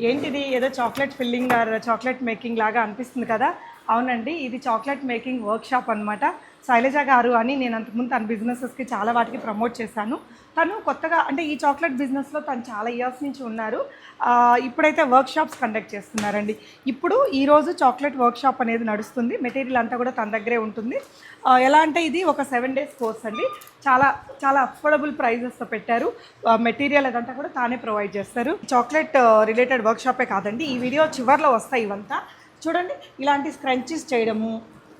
ఏంటిది? ఏదో chocolate filling or chocolate making లాగా అనిపిస్తుంది కదా? అవునండి ఇది చాక్లెట్ మేకింగ్ వర్క్ షాప్ అనమాట శైలజ గారు అని నేను అంతకుముందు తన బిజినెసెస్కి చాలా వాటికి ప్రమోట్ చేశాను. తను కొత్తగా అంటే ఈ చాక్లెట్ బిజినెస్లో తను చాలా ఇయర్స్ నుంచి ఉన్నారు. ఇప్పుడైతే వర్క్ షాప్స్ కండక్ట్ చేస్తున్నారండి. ఇప్పుడు ఈరోజు చాక్లెట్ వర్క్ షాప్ అనేది నడుస్తుంది. మెటీరియల్ అంతా కూడా తన దగ్గరే ఉంటుంది. ఎలా అంటే ఇది ఒక సెవెన్ డేస్ కోర్స్ అండి. చాలా చాలా అఫోర్డబుల్ ప్రైజెస్తో పెట్టారు. మెటీరియల్ అదంతా కూడా తానే ప్రొవైడ్ చేస్తారు. చాక్లెట్ రిలేటెడ్ వర్క్ షాపే కాదండి. ఈ వీడియో చివర్లో వస్తాయి ఇవంతా. చూడండి ఇలాంటి స్క్రంచెస్ చేయడము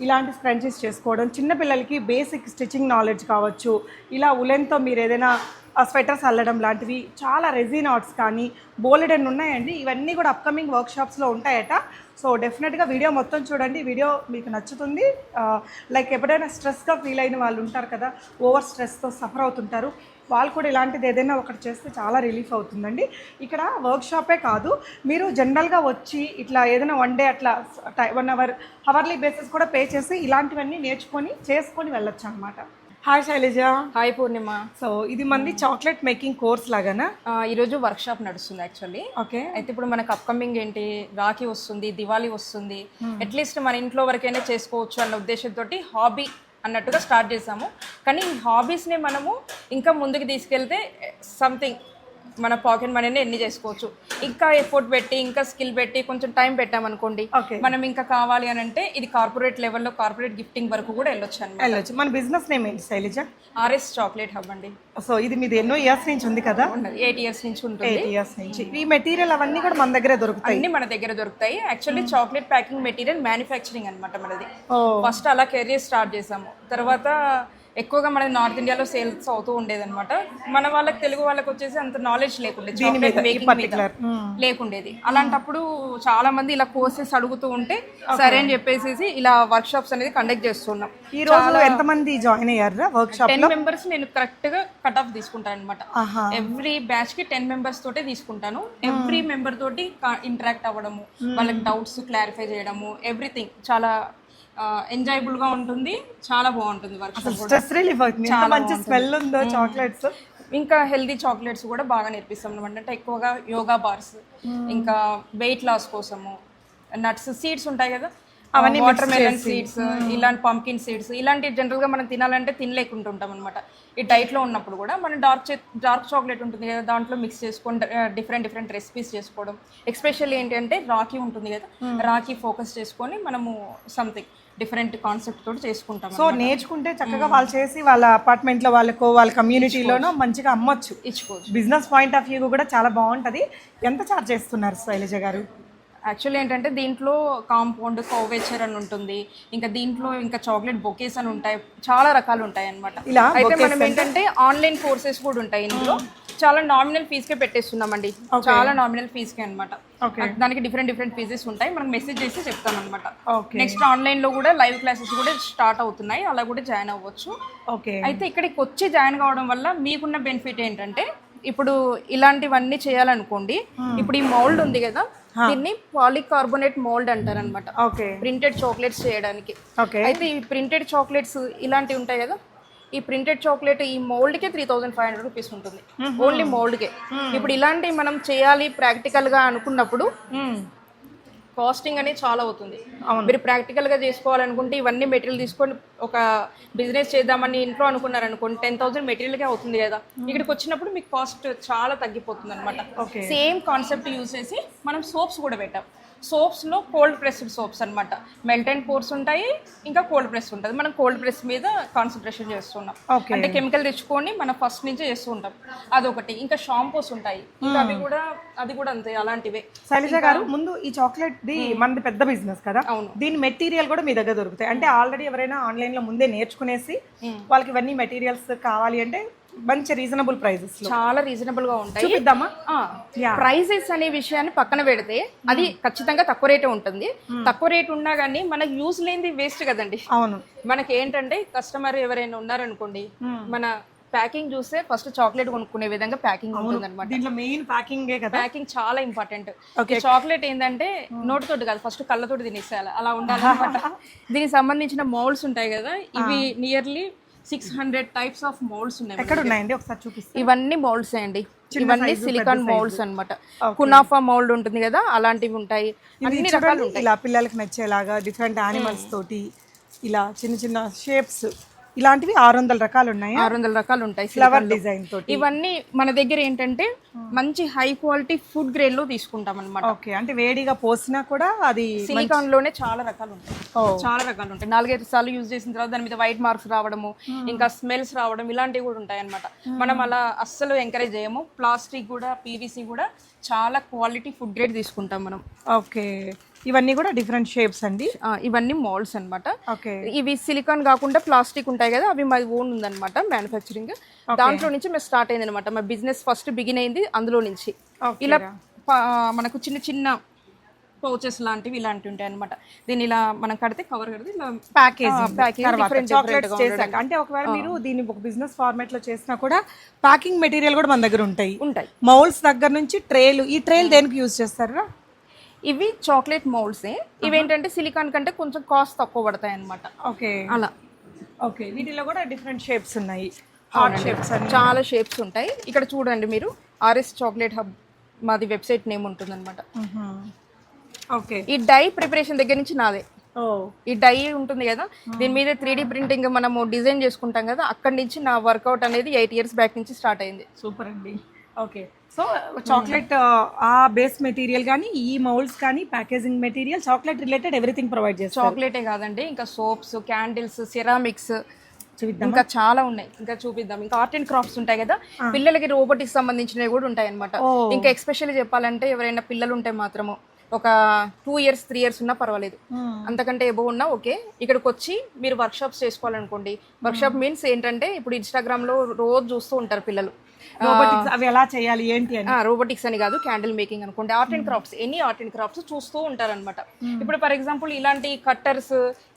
ఇలాంటి స్క్రంచెస్ చేసుకోవడం చిన్నపిల్లలకి బేసిక్ స్టిచ్చింగ్ నాలెడ్జ్ కావచ్చు. ఇలా ఉలెన్తో మీరు ఏదైనా స్వెటర్స్ అల్లడం లాంటివి చాలా రెజిన్ ఆర్ట్స్ కానీ బోలెడన్ ఉన్నాయండి. ఇవన్నీ కూడా అప్కమింగ్ వర్క్షాప్స్లో ఉంటాయట. సో డెఫినెట్గా వీడియో మొత్తం చూడండి. వీడియో మీకు నచ్చుతుంది. లైక్ ఎప్పుడైనా స్ట్రెస్గా ఫీల్ అయిన వాళ్ళు ఉంటారు కదా ఓవర్ స్ట్రెస్తో సఫర్ అవుతుంటారు. వాళ్ళు కూడా ఇలాంటిది ఏదైనా ఒకటి చేస్తే చాలా రిలీఫ్ అవుతుందండి. ఇక్కడ వర్క్షాపే కాదు మీరు జనరల్గా వచ్చి ఇట్లా ఏదైనా వన్ డే అట్లా వన్ అవర్ అవర్లీ బేసిస్ కూడా పే చేసి ఇలాంటివన్నీ నేర్చుకొని చేసుకొని వెళ్ళొచ్చు అనమాట hi Shailaja hi Purnima so ఇది మంది చాక్లెట్ మేకింగ్ కోర్స్ లాగానా? ఈరోజు వర్క్ షాప్ నడుస్తుంది యాక్చువల్లీ ఓకే అయితే ఇప్పుడు మనకు అప్కమింగ్ ఏంటి? రాఖీ వస్తుంది దివాళీ వస్తుంది. అట్లీస్ట్ మన ఇంట్లో వరకైనా చేసుకోవచ్చు అన్న ఉద్దేశంతో హాబీ అన్నట్టుగా స్టార్ట్ చేసాము. కానీ ఈ హాబీస్ని మనము ఇంకా ముందుకు తీసుకెళ్తే సంథింగ్ మన పాకెట్ మనీని ఎన్ని చేసుకోవచ్చు. ఇంకా ఎఫర్ట్ పెట్టి ఇంకా స్కిల్ పెట్టి కొంచెం టైం పెట్టామనుకోండి మనం ఇంకా కావాలి అని అంటే ఇది కార్పొరేట్ లెవెల్లో కార్పొరేట్ గిఫ్టింగ్ వరకు కూడా వెళ్ళొచ్చు అనమాట వెళ్ళొచ్చు. మన బిజినెస్ నేమ్ ఏంటి శైలజ? ఆర్ఎస్ చాక్లెట్ హబ్ అండి. సో ఇది మీది ఎన్నో ఇయర్స్ నుంచి ఉంది కదా? ఎయిట్ ఇయర్స్ నుంచి ఉంటుంది. ఎయిట్ ఇయర్స్ నుంచి. ఈ మెటీరియల్ అవన్నీ కూడా మన దగ్గరే దొరుకుతాయి? అన్ని మన దగ్గర దొరుకుతాయి. Actually chocolate packing material manufacturing అనమాట మనది. ఫస్ట్ అలా కెరీర్ స్టార్ట్ చేసాము. తర్వాత ఎక్కువగా మనది నార్త్ ఇండియాలో సేల్స్ అవుతూ ఉండేదన్నమాట. మన వాళ్ళకి తెలుగు వాళ్ళకి వచ్చేసి అంత నాలెడ్జ్ లేకుండే చాక్లెట్ మేకింగ్ మీద లేకుండేది. అలాంటప్పుడు చాలా మంది ఇలా కోర్సెస్ అడుగుతూ ఉంటే సరే అని చెప్పేసి ఇలా వర్క్ షాప్స్ అనేది కండక్ట్ చేస్తున్నాం. ఈ రోజు ఎంతమంది జాయిన్ అయ్యారా వర్క్ షాప్ టెన్ మెంబర్స్ నేను కరెక్ట్గా కట్ ఆఫ్ తీసుకుంటాను అనమాట ఎవ్రీ బ్యాచ్కి టెన్ మెంబర్స్ తోటే తీసుకుంటాను. ఎవ్రీ మెంబర్ తోటి ఇంటరాక్ట్ అవ్వడము వాళ్ళకి డౌట్స్ క్లారిఫై చేయడము ఎవ్రీథింగ్ చాలా ఎంజాయబుల్గా ఉంటుంది. చాలా బాగుంటుంది వర్క్ స్ట్రెస్ రిలీఫ్ అవుతుంది. మంచి స్మెల్ ఉందో చాక్లెట్స్ ఇంకా హెల్దీ చాక్లెట్స్ కూడా బాగా నేర్పిస్తాం అనమాట అంటే ఎక్కువగా యోగా బార్స్ ఇంకా వెయిట్ లాస్ కోసము నట్స్ సీడ్స్ ఉంటాయి కదా అవన్నీ వాటర్ మెలన్ సీడ్స్ ఇలాంటి పంకిన్ సీడ్స్ ఇలాంటి జనరల్గా మనం తినాలంటే తినలేకుంటుంటాం అనమాట ఈ డైట్లో ఉన్నప్పుడు కూడా మనం డార్క్ డార్క్ చాక్లెట్ ఉంటుంది కదా దాంట్లో మిక్స్ చేసుకొని డిఫరెంట్ డిఫరెంట్ రెసిపీస్ చేసుకోవడం. ఎస్పెషల్లీ ఏంటి అంటే రాఖీ ఉంటుంది కదా రాఖీ ఫోకస్ చేసుకొని మనము సంథింగ్ డిఫరెంట్ కాన్సెప్ట్ తోటి చేసుకుంటాం సో నేర్చుకుంటే చక్కగా వాళ్ళు చేసి వాళ్ళ అపార్ట్మెంట్లో వాళ్ళకో వాళ్ళ కమ్యూనిటీలోనో మంచిగా అమ్మొచ్చు. ఇచ్చుకోవచ్చు. బిజినెస్ పాయింట్ ఆఫ్ వ్యూ కూడా చాలా బాగుంటది. ఎంత చార్జ్ చేస్తున్నారు శైలజ గారు? యాక్చువల్లీ ఏంటంటే దీంట్లో కాంపౌండ్ కోవేచర్ అని ఉంటుంది. ఇంకా దీంట్లో ఇంకా చాక్లెట్ బొకేస్ అని ఉంటాయి. చాలా రకాలు ఉంటాయి అనమాట ఇలా అయితే మనం ఏంటంటే ఆన్లైన్ కోర్సెస్ కూడా ఉంటాయి ఇందులో. చాలా నామినల్ ఫీజ్కే పెట్టేస్తున్నామండి. చాలా నామినల్ ఫీజ్కే అనమాట. దానికి డిఫరెంట్ డిఫరెంట్ ఫీజెస్ ఉంటాయి. మనకు మెసేజ్ చేసి చెప్తాం అనమాట నెక్స్ట్ ఆన్లైన్లో కూడా లైవ్ క్లాసెస్ కూడా స్టార్ట్ అవుతున్నాయి. అలా కూడా జాయిన్ అవ్వచ్చు. ఓకే అయితే ఇక్కడికి వచ్చి జాయిన్ కావడం వల్ల మీకున్న బెనిఫిట్ ఏంటంటే ఇప్పుడు ఇలాంటివన్నీ చేయాలనుకోండి ఇప్పుడు ఈ మౌల్డ్ ఉంది కదా దీన్ని పాలికార్బోనేట్ మౌల్డ్ అంటారు అనమాట ప్రింటెడ్ చాక్లెట్స్ చేయడానికి. అయితే ఈ ప్రింటెడ్ చాక్లెట్స్ ఇలాంటివి ఉంటాయి కదా ఈ ప్రింటెడ్ చాక్లెట్ ఈ మౌల్డ్కే three thousand five hundred rupees ఉంటుంది. ఓన్లీ మౌల్డ్కే. ఇప్పుడు ఇలాంటివి మనం చేయాలి ప్రాక్టికల్గా అనుకున్నప్పుడు కాస్టింగ్ అనేది చాలా అవుతుంది. మీరు ప్రాక్టికల్గా చేసుకోవాలనుకుంటే ఇవన్నీ మెటీరియల్ తీసుకొని ఒక బిజినెస్ చేద్దామని ఇంట్లో అనుకున్నారు అనుకోండి టెన్ థౌసండ్ మెటీరియల్కే అవుతుంది కదా. ఇక్కడికి వచ్చినప్పుడు మీకు కాస్ట్ చాలా తగ్గిపోతుంది అనమాట. సేమ్ కాన్సెప్ట్ యూజ్ చేసి మనం సోప్స్ కూడా పెట్టాం. సోప్స్లో కోల్డ్ ప్రెస్డ్ సోప్స్ అనమాట మెల్ట్ అండ్ పోర్స్ ఉంటాయి ఇంకా కోల్డ్ ప్రెస్ ఉంటుంది. మనం కోల్డ్ ప్రెస్ మీద కాన్సన్ట్రేషన్ చేస్తున్నాం. అంటే కెమికల్ తెచ్చుకొని మనం ఫస్ట్ నుంచే చేస్తూ ఉంటాం అదొకటి. ఇంకా షాంపూస్ ఉంటాయి. ఇంకా అవి కూడా అది కూడా అంతే అలాంటివే. శైలజ గారు ముందు ఈ చాక్లెట్ ది మనది పెద్ద బిజినెస్ కదా? అవును. దీని మెటీరియల్ కూడా మీ దగ్గర దొరుకుతాయి. అంటే ఆల్రెడీ ఎవరైనా ఆన్లైన్లో ముందే నేర్చుకునేసి వాళ్ళకి ఇవన్నీ మెటీరియల్స్ కావాలి అంటే మంచి రీజనబుల్ ప్రైజెస్ చాలా రీజనబుల్గా ఉంటాయి. చూపిద్దామా? ప్రైజెస్ అనే విషయాన్ని పక్కన పెడితే అది ఖచ్చితంగా తక్కువ రేటే ఉంటుంది. తక్కువ రేట్ ఉన్నా కానీ మనకు యూజ్ లేనిది వేస్ట్ కదండి. అవును. మనకి ఏంటంటే కస్టమర్ ఎవరైనా ఉన్నారనుకోండి మన ప్యాకింగ్ చూస్తే ఫస్ట్ చాక్లెట్ కొనుక్కునే విధంగా ప్యాకింగ్ ఉంటుంది అనమాట దీంట్లో మెయిన్ ప్యాకింగే ప్యాకింగ్ చాలా ఇంపార్టెంట్ చాక్లెట్ ఏంటంటే నోటితోటి కాదు ఫస్ట్ కళ్ళతోటి తినేసేయాలి. అలా ఉండాలన్నమాట. దీనికి సంబంధించిన మౌల్డ్స్ ఉంటాయి కదా ఇవి nearly six hundred types of moulds ఉన్నాయి ఎక్కడ ఉన్నాయండి? ఒకసారి చూపిస్తాను ఇవన్నీ మోల్డ్స్ అండి. ఇవన్నీ సిలికాన్ మోల్డ్స్ అన్నమాట. కునాఫా మోల్డ్ ఉంటుంది కదా అలాంటివి ఉంటాయి. అన్ని రకాలు ఇలా పిల్లలకి నచ్చేలాగా డిఫరెంట్ యానిమల్స్ తోటి ఇలా చిన్న చిన్న షేప్స్ ఇలాంటివి ఆరు వందల రకాలు ఉన్నాయి ఆరు వందల రకాలు ఉంటాయి ఫ్లవర్ డిజైన్ తోటి. ఇవన్నీ మన దగ్గర ఏంటంటే మంచి హై క్వాలిటీ ఫుడ్ గ్రేడ్లో తీసుకుంటాం అనమాట ఓకే అంటే వేడిగా పోసినా కూడా అది సిలికాన్లోనే చాలా రకాలు ఉంటాయి చాలా రకాలు ఉంటాయి నాలుగైదు సార్లు యూజ్ చేసిన తర్వాత దాని మీద వైట్ మార్క్స్ రావడము ఇంకా స్మెల్స్ రావడం ఇలాంటివి కూడా ఉంటాయి అనమాట మనం అలా అస్సలు ఎంకరేజ్ చేయము. ప్లాస్టిక్ కూడా పీవీసీ కూడా చాలా క్వాలిటీ ఫుడ్ గ్రేడ్ తీసుకుంటాం మనం. ఓకే. ఇవన్నీ కూడా డిఫరెంట్ షేప్స్ అండి? ఇవన్నీ మోల్డ్స్ అన్నమాట. ఓకే. ఇవి సిలికాన్ కాకుండా ప్లాస్టిక్ ఉంటాయి కదా అవి మాది ఓన్ ఉందన్నమాట మ్యానుఫ్యాక్చరింగ్ దాంట్లో నుంచి మేము స్టార్ట్ అయింది అనమాట మా బిజినెస్ ఫస్ట్ బిగిన్ అయింది అందులో నుంచి. ఇలా మనకు చిన్న చిన్న పౌచెస్ లాంటివి ఇలాంటివి ఉంటాయి అనమాట దీన్ని ఇలా మనం కడితే కవర్ కడితే చేశాక. అంటే ఒకవేళ మీరు దీన్ని ఒక బిజినెస్ ఫార్మాట్లో చేసినా కూడా ప్యాకింగ్ మెటీరియల్ కూడా మన దగ్గర ఉంటాయి. ఉంటాయి. మౌల్స్ దగ్గర నుంచి ట్రేలు ఈ ట్రేలు దేనికి యూజ్ చేస్తారా ఇవి చాక్లెట్ మౌల్డ్సే ఇవేంటంటే సిలికాన్ కంటే కొంచెం కాస్ట్ తక్కువ పడతాయి అనమాట ఓకే. అలా. ఓకే. వీటిలో కూడా డిఫరెంట్ షేప్స్ ఉన్నాయి. హార్ట్ షేప్స్ చాలా షేప్స్ ఉంటాయి. ఇక్కడ చూడండి మీరు. ఆర్ఎస్ చాక్లెట్ హబ్ మాది వెబ్సైట్ నేమ్ ఉంటుందన్నమాట. ఓకే. ఈ డై ప్రిపరేషన్ దగ్గర నుంచి నాదే. ఈ డై ఉంటుంది కదా దీని మీద త్రీ ప్రింటింగ్ మనము డిజైన్ చేసుకుంటాం కదా అక్కడి నుంచి నా వర్కౌట్ అనేది ఎయిట్ ఇయర్స్ బ్యాక్ నుంచి స్టార్ట్ అయింది. సూపర్ అండి. ఓకే. సో చాక్లెట్ ఆ బేస్ మెటీరియల్ కానీ ఈ మౌల్డ్స్ కానీ packaging material chocolate related everything provide చేస్తారు. చాక్లెటే కాదండి ఇంకా సోప్స్ క్యాండిల్స్ సిరామిక్స్ చూద్దాం ఇంకా చాలా ఉన్నాయి. ఇంకా చూపిద్దాం. ఇంకా ఆర్ట్ అండ్ క్రాఫ్ట్స్ ఉంటాయి కదా పిల్లలకి రోబోటిక్స్ సంబంధించినవి కూడా ఉంటాయి అనమాట ఇంకా ఎక్స్పెషల్లీ చెప్పాలంటే ఎవరైనా పిల్లలు ఉంటే మాత్రము ఒక టూ ఇయర్స్ త్రీ ఇయర్స్ ఉన్నా పర్వాలేదు. అంతకంటే ఎబో ఉన్నా ఓకే. ఇక్కడికి వచ్చి మీరు వర్క్షాప్స్ చేసుకోవాలనుకోండి. వర్క్షాప్ మీన్స్ ఏంటంటే ఇప్పుడు ఇన్స్టాగ్రామ్లో రోజు చూస్తూ ఉంటారు పిల్లలు. రోబోటిక్స్ అవి ఎలా చేయాలి ఏంటి అని. రోబోటిక్స్ అని కాదు క్యాండిల్ మేకింగ్ అనుకోండి. Art and crafts any art and crafts చూస్తూ ఉంటారన్నమాట. ఇప్పుడు ఫర్ ఎగ్జాంపుల్ ఇలాంటి కట్టర్స్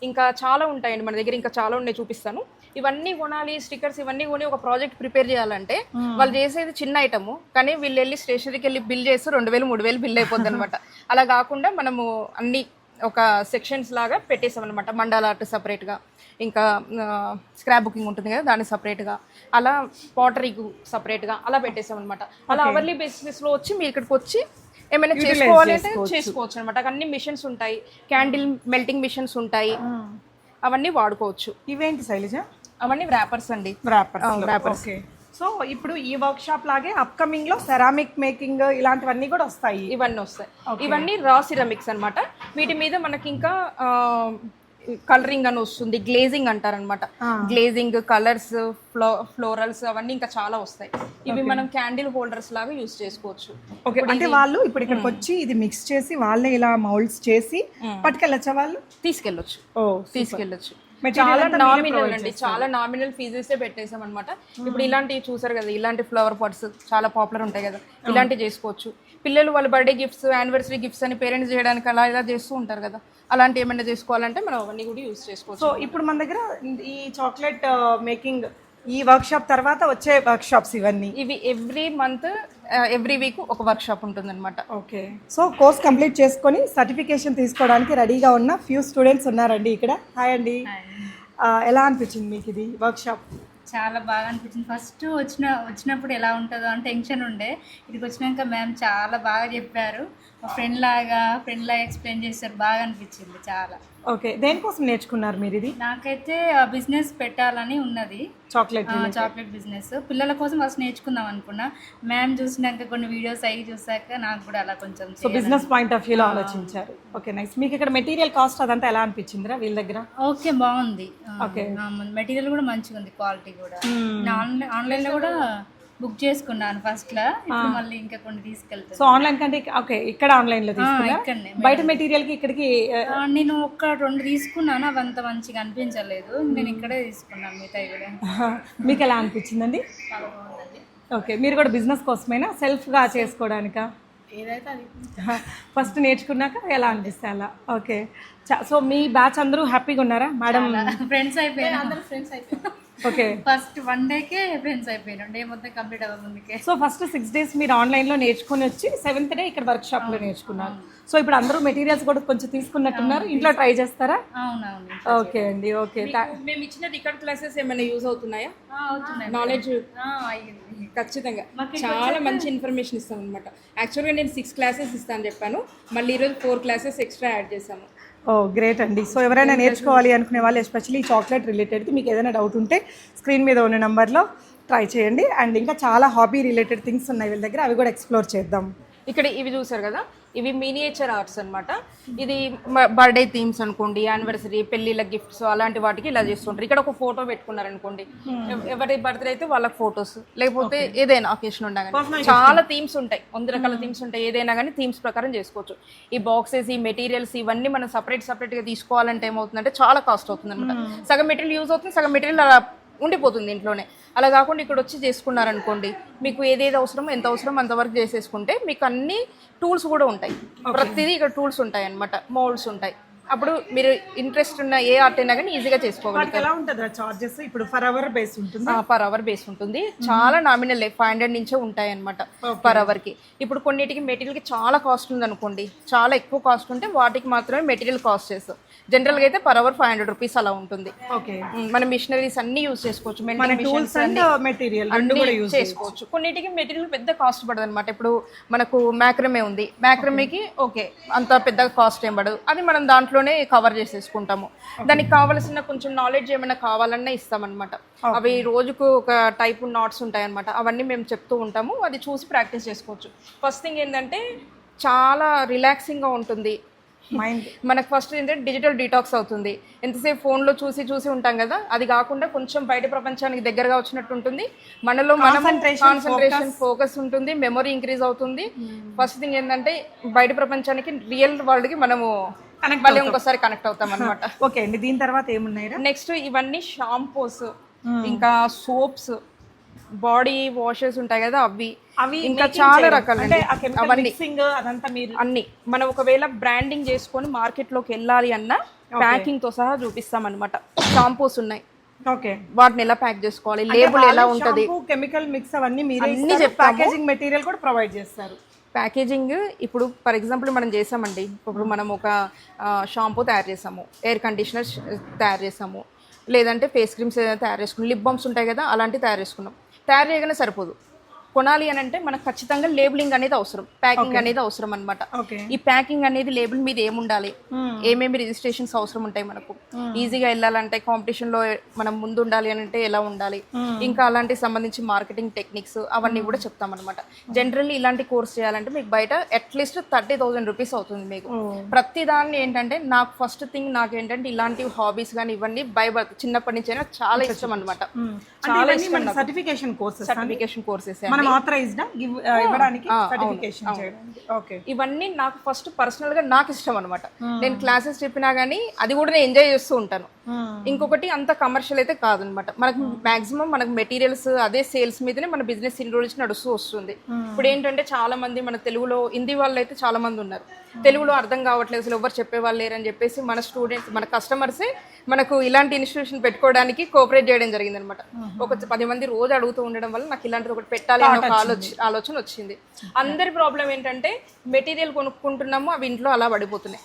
ఇంకా చాలా ఉంటాయండి మన దగ్గర ఇంకా చాలా ఉన్నాయి చూపిస్తాను. ఇవన్నీ కొనాలి స్టిక్కర్స్ ఇవన్నీ కొని ఒక ప్రాజెక్ట్ ప్రిపేర్ చేయాలంటే వాళ్ళు చేసేది చిన్న ఐటమ్ కానీ వీళ్ళు వెళ్ళి స్టేషనరీకి వెళ్ళి బిల్ చేసి రెండు వేలు మూడు వేలు బిల్ అయిపోద్ది అనమాట అలా కాకుండా మనము అన్ని ఒక సెక్షన్స్ లాగా పెట్టేసాం అనమాట మండల ఆర్ట్ సపరేట్గా ఇంకా స్క్రాప్ బుకింగ్ ఉంటుంది కదా దాన్ని సపరేట్గా అలా పాటరీకి సపరేట్గా అలా పెట్టేసాం అనమాట అలా అవర్లీ బేసిస్లో వచ్చి మీరు ఇక్కడికి వచ్చి ఏమైనా చేసుకోవాలి అంటే చేసుకోవచ్చు. అనమాట అన్ని మిషన్స్ ఉంటాయి. క్యాండిల్ మెల్టింగ్ మిషన్స్ ఉంటాయి. అవన్నీ వాడుకోవచ్చు. ఇవేంటి శైలజ? అవన్నీ వ్రాపర్స్ అండి. Rappers wrappers. సో ఇప్పుడు ఈ వర్క్ షాప్ లాగే అప్కమింగ్లో సెరామిక్ మేకింగ్ ఇలాంటివన్నీ కూడా వస్తాయి. ఇవన్నీ వస్తాయి. ఇవన్నీ రా సిరమిక్స్ అన్నమాట. వీటి మీద మనకి ఇంకా కలరింగ్ అని వస్తుంది గ్లేజింగ్ అంటారనమాట గ్లేజింగ్ కలర్స్ ఫ్లో ఫ్లోరల్స్ అవన్నీ ఇంకా చాలా వస్తాయి. ఇవి మనం క్యాండిల్ హోల్డర్స్ లాగా యూస్ చేసుకోవచ్చు. ఓకే అంటే వాళ్ళు ఇప్పుడు ఇక్కడికి వచ్చి ఇది మిక్స్ చేసి వాళ్ళే ఇలా మౌల్డ్స్ చేసి పట్టుకెళ్ళచ్చా వాళ్ళు? తీసుకెళ్ళొచ్చు. ఓ తీసుకెళ్ళొచ్చు. చాలా నామినల్ అండి. చాలా నామినల్ ఫీజెస్ పెట్టేసాం అనమాట ఇప్పుడు ఇలాంటివి చూసారు కదా ఇలాంటి ఫ్లవర్ పాట్స్ చాలా పాపులర్ ఉంటాయి కదా. ఇలాంటివి చేసుకోవచ్చు. పిల్లలు వాళ్ళ బర్త్డే గిఫ్ట్స్ యానివర్సరీ గిఫ్ట్స్ అని పేరెంట్స్ చేయడానికి అలా ఇలా చేస్తూ ఉంటారు కదా. అలాంటి ఏమైనా చేసుకోవాలంటే మనం అవన్నీ కూడా యూస్ చేసుకోవచ్చు. సో ఇప్పుడు మన దగ్గర ఈ చాక్లెట్ మేకింగ్ ఈ వర్క్ షాప్ తర్వాత వచ్చే వర్క్ షాప్స్ ఇవన్నీ. ఇవి ఎవ్రీ మంత్ ఎవ్రీ వీక్ ఒక వర్క్ షాప్ ఉంటుంది అనమాట ఓకే సో కోర్స్ కంప్లీట్ చేసుకొని సర్టిఫికేషన్ తీసుకోవడానికి రెడీగా ఉన్న ఫ్యూ స్టూడెంట్స్ ఉన్నారండి ఇక్కడ. హాయ్ అండి. ఆ, ఎలా అనిపించింది మీకు ఇది వర్క్ షాప్ చాలా బాగా అనిపించింది. ఫస్ట్ వచ్చిన వచ్చినప్పుడు ఎలా ఉంటుందో అని టెన్షన్ ఉండే. ఇక్కడికి వచ్చినాక మ్యామ్ చాలా బాగా చెప్పారు. మా ఫ్రెండ్ లాగా ఫ్రెండ్ లాగా ఎక్స్ప్లెయిన్ చేశారు. బాగా అనిపించింది చాలా. ఓకే దేనికోసం నేర్చుకున్నారు మీరు ఇది? నాకైతే బిజినెస్ పెట్టాలని ఉన్నది. Chocolate chocolate business. పిల్లల కోసం ఫస్ట్ నేర్చుకుందాం అనుకున్నా. మ్యామ్ చూసినాక కొన్ని వీడియోస్ అవి చూసాక నాకు కూడా అలా కొంచెం సో బిజినెస్ పాయింట్ ఆఫ్ వ్యూలో ఆలోచించారు. Okay nice. మీకు ఇక్కడ మెటీరియల్ కాస్ట్ అదంతా ఎలా అనిపించిందిరా వీళ్ళ దగ్గర? ఓకే బాగుంది. Okay. మెటీరియల్ కూడా మంచిగా ఉంది క్వాలిటీ కూడా. ఆన్లైన్ ఆన్లైన్లో కూడా బుక్ చేసుకున్నాను ఫస్ట్ లా ఇప్పుడు మళ్ళీ ఇంకా కొన్ని తీసుకెళ్తాను సో ఆన్లైన్ కంటే ఓకే ఇక్కడ ఆన్లైన్లో తీసుకున్నా? బయట మెటీరియల్కి ఇక్కడికి నేను ఒక రెండు తీసుకున్నాను అవి అంత మంచిగా అనిపించలేదు. నేను ఇక్కడే తీసుకున్నాను మిగతా కూడా. మీకు ఎలా అనిపించిందండి? ఓకే మీరు కూడా బిజినెస్ కోసమేనా? సెల్ఫ్గా చేసుకోవడానికా ఏదైతే అది. ఫస్ట్ నేర్చుకున్నాక ఎలా అనిపిస్తే అలా? ఓకే చ- సో మీ బ్యాచ్ అందరూ హ్యాపీగా ఉన్నారా? మేడం ఫ్రెండ్స్ అయిపోయారు? అందరూ ఫ్రెండ్స్ అయిపోయారు. ఓకే. ఫస్ట్ వన్ డేకే ఫ్రెండ్స్ అయిపోయినాం డే మొత్తం కంప్లీట్ అవ్వ ముందుకే. సో ఫస్ట్ సిక్స్ డేస్ మీరు ఆన్లైన్లో నేర్చుకుని వచ్చి సెవెంత్ డే ఇక్కడ వర్క్ షాప్లో నేర్చుకున్నారు. సో ఇప్పుడు అందరూ మెటీరియల్స్ కూడా కొంచెం తీసుకున్నట్టున్నారు. ఇంట్లో ట్రై చేస్తారా? అవునవును. ఓకే అండి ఓకే. మేము ఇచ్చిన రికార్డ్ క్లాసెస్ ఏమైనా యూజ్ అవుతున్నాయా? ఆ, అవుతున్నాయి. నాలెడ్జ్ ఖచ్చితంగా. చాలా మంచి ఇన్ఫర్మేషన్ ఇస్తాం అనమాట యాక్చువల్గా నేను సిక్స్ క్లాసెస్ ఇస్తాను చెప్పాను. మళ్ళీ ఈరోజు ఫోర్ క్లాసెస్ ఎక్స్ట్రా యాడ్ చేశాము. ఓ గ్రేట్ అండి. సో ఎవరైనా నేర్చుకోవాలి అనుకునే వాళ్ళు ఎస్పెషల్లీ చాక్లెట్ రిలేటెడ్కి మీకు ఏదైనా డౌట్ ఉంటే స్క్రీన్ మీద ఉన్న నెంబర్లో ట్రై చేయండి. అండ్ ఇంకా చాలా హాబీ రిలేటెడ్ థింగ్స్ ఉన్నాయి వీళ్ళ దగ్గర అవి కూడా ఎక్స్ప్లోర్ చేద్దాం. ఇక్కడ ఇవి చూసారు కదా? ఇవి మినియేచర్ ఆర్ట్స్ అన్నమాట. ఇది బర్త్డే థీమ్స్ అనుకోండి యానివర్సరీ పెళ్ళిళ్ళ గిఫ్ట్స్ అలాంటి వాటికి ఇలా చేస్తుంటారు. ఇక్కడ ఒక ఫోటో పెట్టుకున్నారు అనుకోండి ఎవ- ఎవరి బర్త్డే అయితే వాళ్ళకి ఫొటోస్ లేకపోతే ఏదైనా అకేషన్ ఉన్నా కానీ చాలా థీమ్స్ ఉంటాయి. వంద రకాల థీమ్స్ ఉంటాయి. ఏదైనా కానీ థీమ్స్ ప్రకారం చేసుకోవచ్చు. ఈ బాక్సెస్ ఈ మెటీరియల్స్ ఇవన్నీ మనం సపరేట్ సపరేట్గా తీసుకోవాలంటే ఏమవుతుందంటే చాలా కాస్ట్ అవుతుంది అనమాట సగం మెటీరియల్ యూజ్ అవుతుంది సగం మెటీరియల్ అలా ఉండిపోతుంది ఇంట్లోనే. అలా కాకుండా ఇక్కడ వచ్చి చేసుకున్నారనుకోండి మీకు ఏదేది అవసరమో ఎంత అవసరం అంతవరకు చేసేసుకుంటే మీకు అన్ని టూల్స్ కూడా ఉంటాయి. ప్రతిదీ ఇక్కడ టూల్స్ ఉంటాయి అన్నమాట మోల్డ్స్ ఉంటాయి. అప్పుడు మీరు ఇంట్రెస్ట్ ఉన్న ఏ ఆర్ట్ అయినా కానీ ఈజీగా చేసుకోగలుగుతారు. వాటికి ఎలా ఉంటుంది చార్జెస్ ఇప్పుడు ఫర్ అవర్ బేస్ ఉంటుంది? పర్ అవర్ బేస్ ఉంటుంది. చాలా నామినల్ ఫైవ్ హండ్రెడ్ నుంచే ఉంటాయి అనమాట పర్ అవర్కి. ఇప్పుడు కొన్నిటికి మెటీరియల్కి చాలా కాస్ట్ ఉంది అనుకోండి చాలా ఎక్కువ కాస్ట్ ఉంటే వాటికి మాత్రమే మెటీరియల్ కాస్ట్ చేస్తాం జనరల్గా అయితే per hour five hundred rupees అలా ఉంటుంది. మన మిషనరీస్ అన్ని యూస్ చేసుకోవచ్చు. మెటీరియల్ యూజ్ చేసుకోవచ్చు. కొన్నిటికి మెటీరియల్ పెద్ద కాస్ట్ పడదు అనమాట ఇప్పుడు మనకు మ్యాక్రమే ఉంది. మ్యాక్రమేకి ఓకే అంత పెద్ద కాస్ట్ ఏం పడదు. అది మనం దాంట్లోనే కవర్ చేసేసుకుంటాము. దానికి కావాల్సిన కొంచెం నాలెడ్జ్ ఏమైనా కావాలన్నా ఇస్తామన్నమాట. అవి రోజుకు ఒక టైప్ నాట్స్ ఉంటాయి అనమాట అవన్నీ మేము చెప్తూ ఉంటాము. అది చూసి ప్రాక్టీస్ చేసుకోవచ్చు. ఫస్ట్ థింగ్ ఏంటంటే చాలా రిలాక్సింగ్గా ఉంటుంది. మైండ్ మనకు ఫస్ట్ ఏంటంటే డిజిటల్ డీటాక్స్ అవుతుంది. ఎంతసేపు ఫోన్లో చూసి చూసి ఉంటాం కదా అది కాకుండా కొంచెం బయట ప్రపంచానికి దగ్గరగా వచ్చినట్టు ఉంటుంది. మనలో మనం కాన్సన్ట్రేషన్ ఫోకస్ ఉంటుంది. మెమొరీ ఇంక్రీజ్ అవుతుంది. ఫస్ట్ థింగ్ ఏంటంటే బయట ప్రపంచానికి రియల్ వరల్డ్కి మనము మళ్ళీ ఇంకోసారి కనెక్ట్ అవుతాం అనమాట ఓకే అండి. దీని తర్వాత ఏమున్నాయి నెక్స్ట్ ఇవన్నీ షాంపూస్ ఇంకా సోప్స్ బాడీ వాషెస్ ఉంటాయి కదా అవి. అవి ఇంకా చాలా. రకాలు అవన్నీ. అదంతా మీరు అన్ని. మనం ఒకవేళ బ్రాండింగ్ చేసుకొని మార్కెట్లోకి వెళ్ళాలి అన్నా ప్యాకింగ్తో సహా చూపిస్తాం అనమాట షాంపూస్ ఉన్నాయి. ఓకే వాటిని ఎలా ప్యాక్ చేసుకోవాలి? లేబుల్ ఎలా ఉంటది? కెమికల్ మిక్స్ అవన్నీ మీరే అన్నీ. ప్యాకేజింగ్ మెటీరియల్ కూడా ప్రొవైడ్ చేస్తారు. ప్యాకేజింగ్ ఇప్పుడు ఫర్ ఎగ్జాంపుల్ మనం చేసామండి. ఇప్పుడు మనం ఒక షాంపూ తయారు చేసాము. ఎయిర్ కండిషనర్ తయారు చేసాము. లేదంటే ఫేస్ క్రీమ్స్ ఏదైనా తయారు చేసుకున్నాం. లిప్ బామ్స్ ఉంటాయి కదా అలాంటివి తయారు చేసుకున్నాం. తయారు చేయగానే సరిపోదు. కొనాలి అని అంటే మనకు ఖచ్చితంగా లేబులింగ్ అనేది అవసరం. ప్యాకింగ్ అనేది అవసరం అనమాట ఈ ప్యాకింగ్ అనేది లేబుల్ మీద ఏముండాలి? ఏమేమి రిజిస్ట్రేషన్స్ అవసరం ఉంటాయి మనకు? ఈజీగా వెళ్ళాలంటే కాంపిటీషన్లో మనం ముందు ఉండాలి అని అంటే ఎలా ఉండాలి? ఇంకా అలాంటి సంబంధించి మార్కెటింగ్ టెక్నిక్స్ అవన్నీ కూడా చెప్తాం అనమాట జనరల్లీ ఇలాంటి కోర్స్ చేయాలంటే మీకు బయట అట్లీస్ట్ థర్టీ థౌసండ్ రూపీస్ అవుతుంది మీకు. ప్రతి దాన్ని ఏంటంటే నాకు ఫస్ట్ థింగ్ నాకు ఏంటంటే ఇలాంటి హాబీస్ కానీ ఇవన్నీ బర్త్ చిన్నప్పటి నుంచి అయినా చాలా ఇష్టం అనమాట సర్టిఫికేషన్ కోర్సెస్ సర్టిఫికేషన్ కోర్సెస్ మనం ఆథరైజ్డ్ ఇవ్వడానికి సర్టిఫికేషన్ చేయడానికి. ఓకే ఇవన్నీ నాకు ఫస్ట్ పర్సనల్గా నాకు ఇష్టం అనమాట నేను క్లాసెస్ చెప్పినా గానీ అది కూడా నేను ఎంజాయ్ చేస్తూ ఉంటాను. ఇంకొకటి అంత కమర్షియల్ అయితే కాదనమాట. మనకు మాక్సిమం మనకు మెటీరియల్స్ అదే సేల్స్ మీదనే మన బిజినెస్ ఇన్ని రోజులు నడుస్తూ వస్తుంది. ఇప్పుడు ఏంటంటే చాలా మంది మన తెలుగులో హిందీ వాళ్ళు అయితే చాలా మంది ఉన్నారు తెలుగులో అర్థం కావట్లేదు అసలు ఎవరు చెప్పేవాళ్ళు లేరని చెప్పేసి మన స్టూడెంట్స్ మన కస్టమర్సే మనకు ఇలాంటి ఇన్స్టిట్యూషన్ పెట్టుకోవడానికి కోఆపరేట్ చేయడం జరిగింది అనమాట ఒక పది మంది రోజు అడుగుతూ ఉండడం వల్ల నాకు ఇలాంటిది ఒకటి పెట్టాలి అనే ఒక ఆలోచన ఆలోచన వచ్చింది. అందరి ప్రాబ్లం ఏంటంటే మెటీరియల్ కొనుక్కుంటున్నాము అవి ఇంట్లో అలా పడిపోతున్నాయి.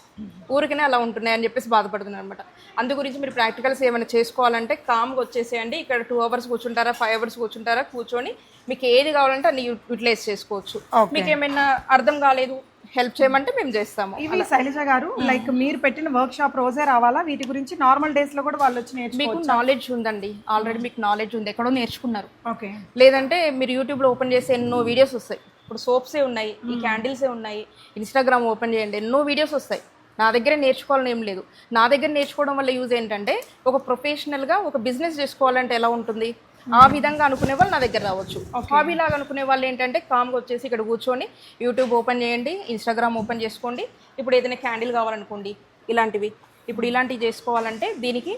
ఊరికనే అలా ఉంటున్నాయి అని చెప్పేసి బాధపడుతున్నాను అనమాట అందు గురించి మీరు ప్రాక్టికల్స్ ఏమైనా చేసుకోవాలంటే కామ్గా వచ్చేసేయండి. ఇక్కడ టూ అవర్స్ కూర్చుంటారా ఫైవ్ అవర్స్ కూర్చుంటారా కూర్చొని మీకు ఏది కావాలంటే అన్ని యూటిలైజ్ చేసుకోవచ్చు. మీకు ఏమైనా అర్థం కాలేదు హెల్ప్ చేయమంటే మేము చేస్తాము. ఇవి శైలజ గారు లైక్ మీరు పెట్టిన వర్క్ షాప్ రోజే రావాలా? వీటి గురించి నార్మల్ డేస్లో కూడా వాళ్ళు వచ్చి మీకు నాలెడ్జ్ ఉందండి. ఆల్రెడీ మీకు నాలెడ్జ్ ఉంది. ఎక్కడో నేర్చుకున్నారు. ఓకే లేదంటే మీరు యూట్యూబ్లో ఓపెన్ చేస్తే ఎన్నో వీడియోస్ వస్తాయి. ఇప్పుడు సోప్సే ఉన్నాయి ఈ క్యాండిల్సే ఉన్నాయి ఇన్స్టాగ్రామ్ ఓపెన్ చేయండి ఎన్నో వీడియోస్ వస్తాయి. నా దగ్గర నేర్చుకోవాలని ఏం లేదు. నా దగ్గర నేర్చుకోవడం వల్ల యూజ్ ఏంటంటే ఒక ప్రొఫెషనల్గా ఒక బిజినెస్ చేసుకోవాలంటే ఎలా ఉంటుంది? ఆ విధంగా అనుకునే వాళ్ళు నా దగ్గర రావచ్చు. హాబీ లాగా అనుకునే వాళ్ళు ఏంటంటే కామ్గా వచ్చేసి ఇక్కడ కూర్చొని యూట్యూబ్ ఓపెన్ చేయండి ఇన్స్టాగ్రామ్ ఓపెన్ చేసుకోండి. ఇప్పుడు ఏదైనా క్యాండిల్ కావాలనుకోండి ఇలాంటివి. ఇప్పుడు ఇలాంటివి చేసుకోవాలంటే దీనికి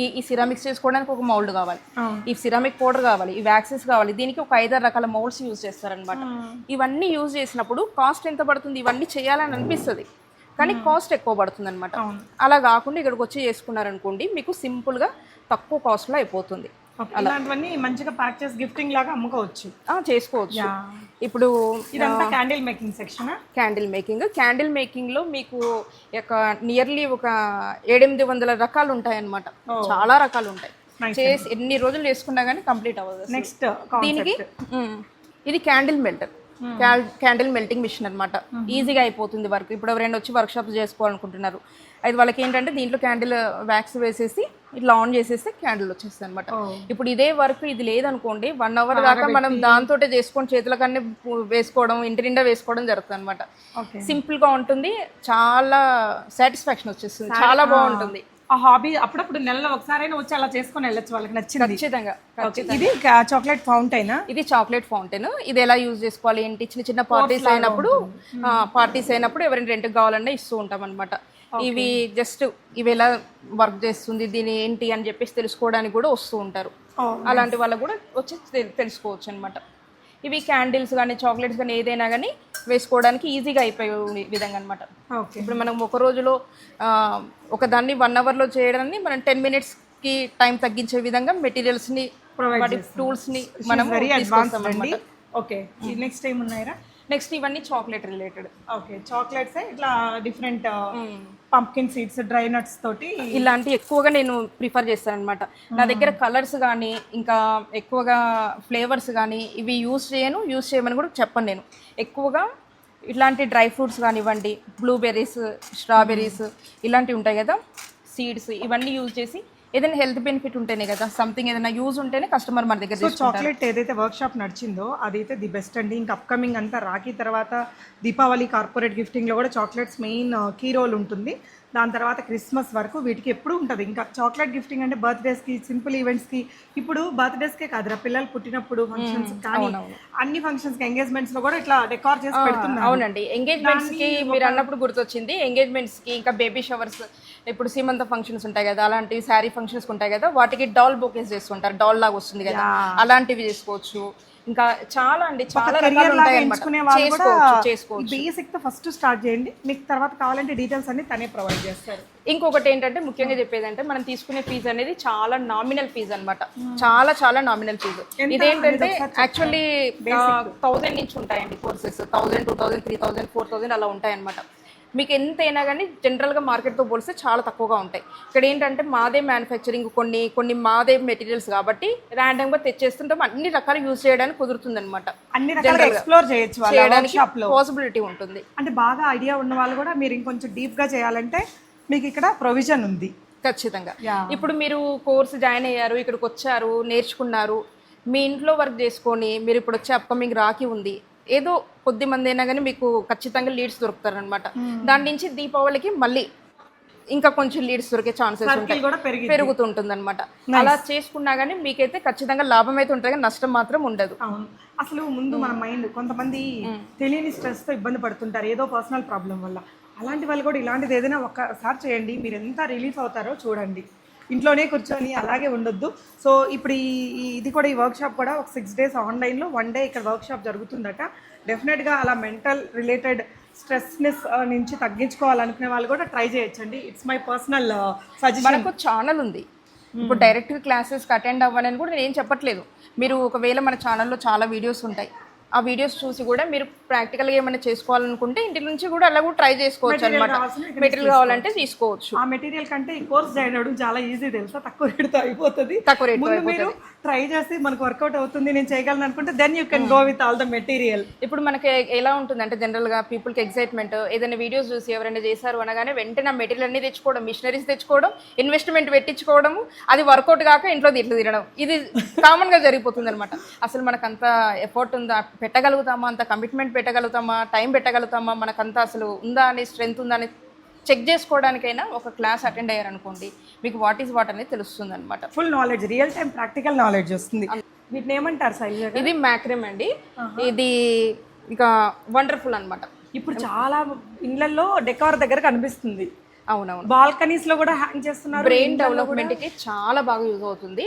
ఈ ఈ సిరామిక్స్ చేసుకోవడానికి ఒక మౌల్డ్ కావాలి. ఈ సిరామిక్ పౌడర్ కావాలి ఈ వ్యాక్సెస్ కావాలి. దీనికి ఒక ఐదారు రకాల మౌల్డ్స్ యూజ్ చేస్తారనమాట ఇవన్నీ యూజ్ చేసినప్పుడు కాస్ట్ ఎంత పడుతుంది? ఇవన్నీ చేయాలని అనిపిస్తుంది. కానీ కాస్ట్ ఎక్కువ పడుతుంది అనమాట అలా కాకుండా ఇక్కడికి వచ్చి చేసుకున్నారనుకోండి మీకు సింపుల్గా తక్కువ కాస్ట్లో అయిపోతుంది. Okay, ఇలాంటివన్నీ మంచిగా ప్యాక్ చేసి గిఫ్టింగ్ లాగా అమ్ముకోవచ్చు. చేసుకోవచ్చు. ఇప్పుడు ఇదంతా candle making section candle making candle మేకింగ్లో మీకు ఒక నియర్లీ ఒక ఏడెనిమిది వందల రకాలు ఉంటాయి చాలా రకాలు ఉంటాయి చేసి ఎన్ని రోజులు చేసుకున్నా కానీ కంప్లీట్ అవ్వదు. నెక్స్ట్ దీనికి ఇది candle melter candle melting machine అన్నమాట. ఈజీగా అయిపోతుంది వర్క్. ఇప్పుడు ఎవరైనా వచ్చి వర్క్ షాప్ చేసుకోవాలనుకుంటున్నారు. అది వాళ్ళకి ఏంటంటే దీంట్లో క్యాండిల్ వ్యాక్స్ వేసేసి ఇట్లా ఆన్ చేసేస్తే క్యాండిల్ వచ్చేస్తుంది అనమాట ఇప్పుడు ఇదే వర్క్ ఇది లేదనుకోండి వన్ అవర్ దాకా మనం దాంతో చేసుకొని చేతులకన్నీ పు- వేసుకోవడం ఇంటి నిండా వేసుకోవడం జరుగుతుంది అనమాట ఓకే. సింపుల్గా ఉంటుంది. చాలా సాటిస్ఫాక్షన్ వచ్చేస్తుంది. చాలా బాగుంటుంది. ఆ హాబీ అప్పుడప్పుడు నెలలో ఒకసారైనా వచ్చి అలా చేసుకొని వెళ్ళొచ్చు వాళ్ళకి నచ్చింది. ఖచ్చితంగా ఇది చాక్లెట్ ఫౌంటైనా ఇది చాక్లెట్ ఫౌంటైన్ ఇది ఎలా యూజ్ చేసుకోవాలి ఏంటి? చిన్న చిన్న పార్టీస్ అయినప్పుడు పార్టీస్ అయినప్పుడు ఎవరైనా రెంట్ కావాలన్నా ఇస్తూ ఉంటాం అనమాట ఇవి జస్ట్ ఇవి ఎలా వర్క్ చేస్తుంది దీని ఏంటి అని చెప్పేసి తెలుసుకోవడానికి కూడా వస్తూ ఉంటారు. Oh, అలాంటి వాళ్ళకు కూడా వచ్చి తెలుసుకోవచ్చు అనమాట ఇవి క్యాండిల్స్ కానీ చాక్లెట్స్ కానీ ఏదైనా కానీ వేసుకోవడానికి ఈజీగా అయిపోయే విధంగా అనమాట ఓకే. ఇప్పుడు మనం ఒక రోజులో ఒక దాన్ని వన్ అవర్లో చేయడాన్ని మనం టెన్ మినిట్స్కి టైం తగ్గించే విధంగా మెటీరియల్స్ని వాటి టూల్స్ని మనం తీసుకొస్తాం. ఓకే. నెక్స్ట్ ఏం ఉన్నాయరా నెక్స్ట్ ఇవన్నీ చాక్లెట్ రిలేటెడ్ ఓకే. చాక్లెట్స్ ఇట్లా different pumpkin seeds dry nuts తోటి ఇలాంటి ఎక్కువగా నేను ప్రిఫర్ చేస్తాను అనమాట నా దగ్గర కలర్స్ కానీ ఇంకా ఎక్కువగా ఫ్లేవర్స్ కానీ ఇవి యూస్ చేయను యూస్ చేయమని కూడా చెప్పను నేను. ఎక్కువగా ఇట్లాంటి డ్రై ఫ్రూట్స్ కానివ్వండి బ్లూబెర్రీస్ స్ట్రాబెర్రీస్ ఇలాంటివి ఉంటాయి కదా సీడ్స్ ఇవన్నీ యూజ్ చేసి ఏదైనా హెల్త్ బెనిఫిట్ ఉంటేనే కదా సంథింగ్ ఏదైనా యూజ్ ఉంటేనే కస్టమర్ మన దగ్గర సో చాక్లెట్ ఏదైతే వర్క్ షాప్ నడిచిందో అదైతే ది బెస్ట్ అండి. ఇంకా అప్కమింగ్ అంతా రాఖీ తర్వాత దీపావళి కార్పొరేట్ గిఫ్టింగ్లో కూడా చాక్లెట్స్ మెయిన్ కీ రోల్ ఉంటుంది. దాని తర్వాత క్రిస్మస్ వరకు వీటికి ఎప్పుడు ఉంటుంది. ఇంకా చాక్లెట్ గిఫ్టింగ్ అంటే బర్త్డేస్కి సింపుల్ ఈవెంట్స్కి ఇప్పుడు బర్త్డేస్కే కాదురా పిల్లలు పుట్టినప్పుడు ఫంక్షన్స్ కానీ అన్ని ఫంక్షన్స్కి ఎంగేజ్మెంట్స్లో కూడా ఇట్లా డెకార్ చేసి పెడుతున్నారు. అవునండి. ఎంగేజ్మెంట్స్కి మీరు అన్నప్పుడు గుర్తొచ్చింది. ఎంగేజ్మెంట్స్కి ఇంకా బేబీ షవర్స్ ఇప్పుడు సీమంత ఫంక్షన్స్ ఉంటాయి కదా అలాంటి శారీ ఫంక్షన్స్ ఉంటాయి కదా వాటికి డాల్ బొకేస్ చేస్తుంటారు డాల్ లాగా వస్తుంది కదా. అలాంటివి చేసుకోవచ్చు. ఇంకా చాలా అండి చాలా బేసిక్తో ఫస్ట్ స్టార్ట్ చేయండి. మీకు తర్వాత కావాలంటే డీటెయిల్స్ అన్ని తనే ప్రొవైడ్ చేస్తారు. ఇంకొకటి ఏంటంటే ముఖ్యంగా చెప్పేది అంటే మనం తీసుకునే ఫీజు అనేది చాలా నామినల్ ఫీజు అన్నమాట. చాలా చాలా నామినల్ ఫీజు ఇదేంటంటే యాక్చువల్లీ థౌజండ్ నుంచి ఉంటాయండి courses thousand two thousand three thousand four thousand అలా ఉంటాయి అనమాట మీకు ఎంత అయినా కానీ జనరల్గా మార్కెట్తో పోలిస్తే చాలా తక్కువగా ఉంటాయి. ఇక్కడ ఏంటంటే మాదే మ్యానుఫ్యాక్చరింగ్ కొన్ని కొన్ని మాదే మెటీరియల్స్ కాబట్టి ర్యాండమ్గా తెచ్చేస్తుంటాం. అన్ని రకాలు యూజ్ చేయడానికి కుదురుతుంది అనమాట అన్ని రకాలుగా ఎక్స్ప్లోర్ చేయొచ్చు చేయడానికి పాసిబిలిటీ ఉంటుంది. అంటే బాగా ఐడియా ఉన్న వాళ్ళు కూడా మీరు ఇంకొంచెం డీప్గా చేయాలంటే మీకు ఇక్కడ ప్రొవిజన్ ఉంది. ఖచ్చితంగా. ఇప్పుడు మీరు కోర్స్ జాయిన్ అయ్యారు ఇక్కడికి వచ్చారు నేర్చుకున్నారు. మీ ఇంట్లో వర్క్ చేసుకొని మీరు ఇప్పుడు వచ్చే అప్కమింగ్ రాకి ఉంది. ఏదో కొద్ది మంది అయినా కానీ మీకు ఖచ్చితంగా లీడ్స్ దొరుకుతారనమాట దాని నుంచి దీపావళికి మళ్ళీ ఇంకా కొంచెం లీడ్స్ దొరికే ఛాన్సెస్ ఉంటాయి. పెరుగుతుంటుంది అనమాట అలా చేసుకున్నా కానీ మీకైతే ఖచ్చితంగా లాభం అయితే ఉంటుంది కానీ నష్టం మాత్రం ఉండదు. అవును. అసలు ముందు మన మైండ్ కొంతమంది తెలియని స్ట్రెస్తో ఇబ్బంది పడుతుంటారు. ఏదో పర్సనల్ ప్రాబ్లం వల్ల. అలాంటి వాళ్ళు కూడా ఇలాంటిది ఏదైనా ఒక్కసారి చేయండి. మీరు ఎంత రిలీఫ్ అవుతారో చూడండి. ఇంట్లోనే కూర్చొని అలాగే ఉండొద్దు. సో ఇప్పుడు ఈ ఇది కూడా ఈ వర్క్ షాప్ కూడా ఒక సిక్స్ డేస్ ఆన్లైన్లో వన్ డే ఇక్కడ వర్క్ షాప్ జరుగుతుందట. డెఫినెట్గా అలా మెంటల్ రిలేటెడ్ స్ట్రెస్నెస్ నుంచి తగ్గించుకోవాలనుకునే వాళ్ళు కూడా ట్రై చేయొచ్చండి. ఇట్స్ మై పర్సనల్ సజెషన్ మనకు ఛానల్ ఉంది. ఇప్పుడు డైరెక్ట్ క్లాసెస్ అటెండ్ అవ్వాలని కూడా నేను ఏం చెప్పట్లేదు. మీరు ఒకవేళ మన ఛానల్లో చాలా వీడియోస్ ఉంటాయి. ఆ వీడియోస్ చూసి కూడా మీరు ప్రాక్టికల్గా ఏమైనా చేసుకోవాలనుకుంటే ఇంటి నుంచి కూడా అలా కూడా ట్రై చేసుకోవచ్చు అనమాట మెటీరియల్ కావాలంటే తీసుకోవచ్చు. ఆ మెటీరియల్ కంటే ఈ కోర్స్ జాయిన్ అవ్వడం చాలా ఈజీ తెలుసా? తక్కువ రేటుతో అయిపోతుంది. తక్కువ మీరు ట్రై చేసి మనకు వర్కౌట్ అవుతుంది నేను చేయగలను అనుకుంటే then you can go with all the material ఇప్పుడు మనకి ఎలా ఉంటుందంటే జనరల్గా పీపుల్కి ఎక్సైట్మెంట్ ఏదైనా వీడియోస్ చూసి ఎవరైనా చేశారు అనగానే వెంటనే మెటీరియల్ అన్ని తెచ్చుకోవడం మిషనరీస్ తెచ్చుకోవడం ఇన్వెస్ట్మెంట్ పెట్టించుకోవడము అది వర్కౌట్ కాక ఇంట్లో ఇట్లా తినడం. ఇది కామన్గా జరిగిపోతుంది అనమాట అసలు మనకు అంత ఎఫర్ట్ ఉందా? పెట్టగలుగుతామా? అంత కమిట్మెంట్ పెట్టగలుగుతామా? టైం పెట్టగలుగుతామా? మనకంత అసలు ఉందా అని స్ట్రెంత్ ఉందా అని చెక్ చేసుకోవడానికైనా ఒక క్లాస్ అటెండ్ అయ్యారనుకోండి మీకు వాట్ ఈస్ వాట్ అనేది తెలుస్తుంది అనమాట full knowledge real time practical knowledge వస్తుంది వీటిని ఏమంటారు శైలజ గారు? ఇది మ్యాక్రిమ్ అండి. ఇది ఇక వండర్ఫుల్ అన్నమాట. ఇప్పుడు చాలా ఇళ్ళలో డెకార్ దగ్గర కనిపిస్తుంది. అవునవును. బాల్కనీస్లో కూడా హ్యాంగ్ చేస్తున్నారు బ్రెయిన్ డెవలప్మెంట్కి చాలా బాగా యూజ్ అవుతుంది.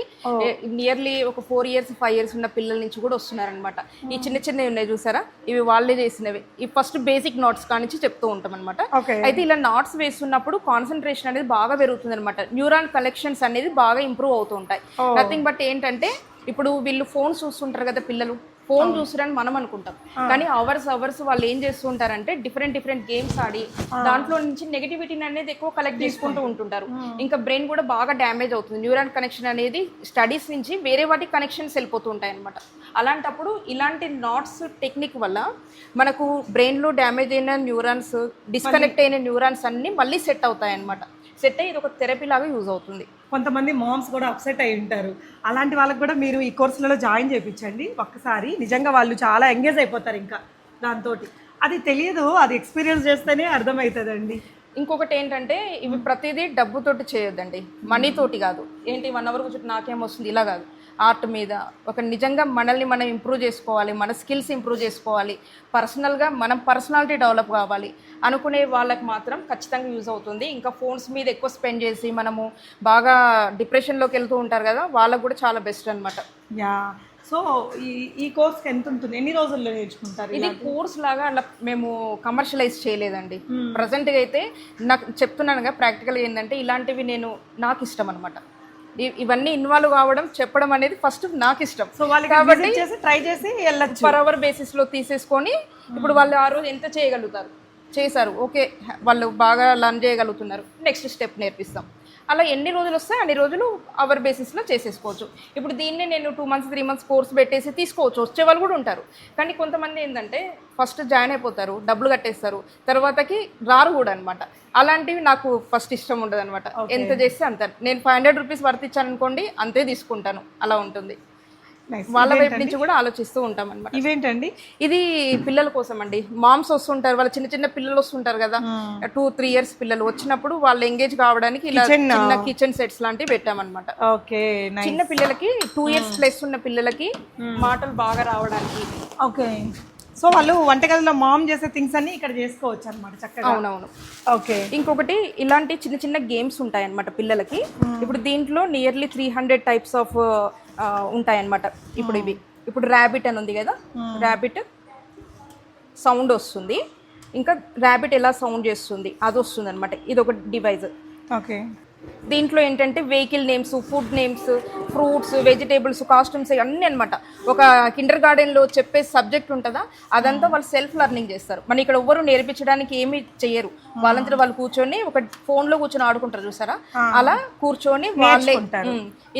నియర్లీ ఒక ఫోర్ ఇయర్స్ ఫైవ్ ఇయర్స్ ఉన్న పిల్లల నుంచి కూడా వస్తున్నారనమాట ఈ చిన్న చిన్నవి ఉన్నాయి చూసారా? ఇవి వాళ్ళే చేసినవి. ఈ ఫస్ట్ బేసిక్ నోట్స్ కానించి చెప్తూ ఉంటాం అనమాట అయితే ఇలా నాట్స్ వేస్తున్నప్పుడు కాన్సన్ట్రేషన్ అనేది బాగా పెరుగుతుంది అనమాట న్యూరాన్ కలెక్షన్స్ అనేది బాగా ఇంప్రూవ్ అవుతూ ఉంటాయి. నథింగ్ బట్ ఏంటంటే ఇప్పుడు వీళ్ళు ఫోన్ చూస్తుంటారు కదా పిల్లలు. ఫోన్ చూస్తురని మనం అనుకుంటాం. కానీ అవర్స్ అవర్స్ వాళ్ళు ఏం చేస్తూ ఉంటారంటే డిఫరెంట్ డిఫరెంట్ గేమ్స్ ఆడి దాంట్లో నుంచి నెగిటివిటీని అనేది ఎక్కువ కలెక్ట్ చేసుకుంటూ ఉంటుంటారు. ఇంకా బ్రెయిన్ కూడా బాగా డ్యామేజ్ అవుతుంది. న్యూరాన్ కనెక్షన్ అనేది స్టడీస్ నుంచి వేరే వాటి కనెక్షన్స్ వెళ్ళిపోతూ ఉంటాయి అనమాట అలాంటప్పుడు ఇలాంటి నాట్స్ టెక్నిక్ వల్ల మనకు బ్రెయిన్లో డ్యామేజ్ అయిన న్యూరాన్స్ డిస్కనెక్ట్ అయిన న్యూరాన్స్ అన్ని మళ్ళీ సెట్ అవుతాయి అనమాట సెట్ అయ్యి ఇది ఒక థెరపీ లాగా యూజ్ అవుతుంది. కొంతమంది మామ్స్ కూడా అప్సెట్ అయి ఉంటారు. అలాంటి వాళ్ళకి కూడా మీరు ఈ కోర్సులలో జాయిన్ చేయించండి ఒక్కసారి నిజంగా వాళ్ళు చాలా ఎంగేజ్ అయిపోతారు ఇంకా దాంతో అది తెలియదు అది ఎక్స్పీరియన్స్ చేస్తేనే అర్థమవుతుందండి. ఇంకొకటి ఏంటంటే ఇవి ప్రతిదీ డబ్బుతోటి చేయొద్దండి. మనీ తోటి కాదు. ఏంటి వన్ అవర్ కూర్చొని నాకేం వస్తుంది? ఇలా కాదు. ఆర్ట్ మీద. ఒక నిజంగా మనల్ని మనం ఇంప్రూవ్ చేసుకోవాలి మన స్కిల్స్ ఇంప్రూవ్ చేసుకోవాలి. పర్సనల్గా మనం పర్సనాలిటీ డెవలప్ కావాలి అనుకునే వాళ్ళకి మాత్రం ఖచ్చితంగా యూజ్ అవుతుంది. ఇంకా ఫోన్స్ మీద ఎక్కువ స్పెండ్ చేసి మనము బాగా డిప్రెషన్లోకి వెళ్తూ ఉంటారు కదా వాళ్ళకు కూడా చాలా బెస్ట్ అనమాట యా. సో ఈ ఈ కోర్స్కి ఎంత ఉంటుంది? ఎన్ని రోజుల్లో నేర్చుకుంటారు ఇది కోర్స్ లాగా అలా మేము కమర్షియలైజ్ చేయలేదండి. ప్రజెంట్గా అయితే నాకు చెప్తున్నానుగా ప్రాక్టికల్ ఏంటంటే ఇలాంటివి నేను నాకు ఇష్టం అనమాట ఇవన్నీ ఇన్వాల్వ్ కావడం చెప్పడం అనేది ఫస్ట్ నాకు ఇష్టం సో వాళ్ళకి కాబట్టి ట్రై చేసి వెళ్ళచ్చు. పర్ అవర్ బేసిస్లో తీసేసుకొని ఇప్పుడు వాళ్ళు ఆ రోజు ఎంత చేయగలుగుతారు? చేశారు ఓకే వాళ్ళు బాగా లర్న్ చేయగలుగుతున్నారు. నెక్స్ట్ స్టెప్ నేర్పిస్తాం. అలా ఎన్ని రోజులు వస్తే అన్ని రోజులు అవర్ బేసిస్లో చేసేసుకోవచ్చు. ఇప్పుడు దీన్నే నేను two months three months course పెట్టేసి తీసుకోవచ్చు. వచ్చే వాళ్ళు కూడా ఉంటారు. కానీ కొంతమంది ఏంటంటే ఫస్ట్ జాయిన్ అయిపోతారు డబ్బులు కట్టేస్తారు తర్వాతకి రారు కూడా అనమాట అలాంటివి నాకు ఫస్ట్ ఇష్టం ఉండదు అనమాట ఎంత చేస్తే అంత. నేను ఫైవ్ హండ్రెడ్ రూపీస్ వర్త్ ఇచ్చాను అనుకోండి అంతే తీసుకుంటాను. అలా ఉంటుంది. వాళ్ళ వైపు నుంచి కూడా ఆలోచిస్తూ ఉంటాం అనమాట ఇవేంటండి? ఇది పిల్లల కోసం అండి. మామ్స్ వస్తుంటారు వాళ్ళ చిన్న చిన్న పిల్లలు వస్తుంటారు కదా. టూ త్రీ ఇయర్స్ పిల్లలు వచ్చినప్పుడు వాళ్ళు ఎంగేజ్ కావడానికి ఇలా చిన్న కిచెన్ సెట్స్ లాంటివి పెట్టామన్నమాట. ఓకే చిన్న పిల్లలకి టూ ఇయర్స్ ప్లస్ ఉన్న పిల్లలకి మాటలు బాగా రావడానికి. ఓకే. సో వాళ్ళు వంటగదిలో మామ్ చేసే థింగ్స్ అన్ని ఇక్కడ చేసుకోవచ్చు అనమాట చక్కగా. అవునవును. ఓకే. ఇంకొకటి ఇలాంటి చిన్న చిన్న గేమ్స్ ఉంటాయి అన్నమాట పిల్లలకి ఇప్పుడు దీంట్లో nearly three hundred types of ఉంటాయి అన్నమాట ఇప్పుడు ఇవి. ఇప్పుడు ర్యాబిట్ అని ఉంది కదా? ర్యాబిట్ సౌండ్ వస్తుంది. ఇంకా ర్యాబిట్ ఎలా సౌండ్ చేస్తుంది? అది వస్తుంది అనమాట ఇది ఒక డివైజ్ ఓకే. దీంట్లో ఏంటంటే vehicle names food names fruits vegetables costumes అన్నీ అనమాట ఒక కిండర్ గార్డెన్లో చెప్పే సబ్జెక్ట్ ఉంటుందా? అదంతా వాళ్ళు సెల్ఫ్ లెర్నింగ్ చేస్తారు. మన ఇక్కడ ఎవ్వరు నేర్పించడానికి ఏమీ చెయ్యరు. వాళ్ళంతా వాళ్ళు కూర్చొని ఒక ఫోన్లో కూర్చొని ఆడుకుంటారు చూసారా? అలా కూర్చొని వాళ్ళే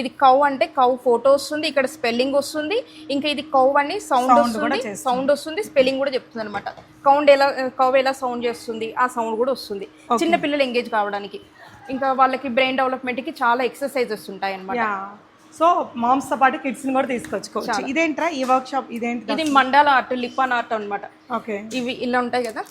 ఇది కౌ అంటే కౌ ఫోటో వస్తుంది ఇక్కడ స్పెల్లింగ్ వస్తుంది ఇంకా ఇది కౌ అని సౌండ్ వస్తుంది సౌండ్ వస్తుంది స్పెల్లింగ్ కూడా చెప్తుంది అనమాట కౌండ్ ఎలా కౌ ఎలా సౌండ్ చేస్తుంది ఆ సౌండ్ కూడా వస్తుంది. చిన్న పిల్లలు ఎంగేజ్ కావడానికి. ఇంకా వాళ్ళకి బ్రెయిన్ డెవలప్మెంట్కి చాలా ఎక్సర్సైజెస్ ఉంటాయి అనమాట సో మామ్స్తో పాటు కిడ్స్ని కూడా తీసుకొచ్చుకోవచ్చు. ఇదేంట్రా? ఈ వర్క్ షాప్ ఇదేంటి ఇది మండాల ఆర్ట్ లిపాన్ ఆర్ట్ అన్నమాట. ఓకే. ఇవి ఇలా ఉంటాయి కదా?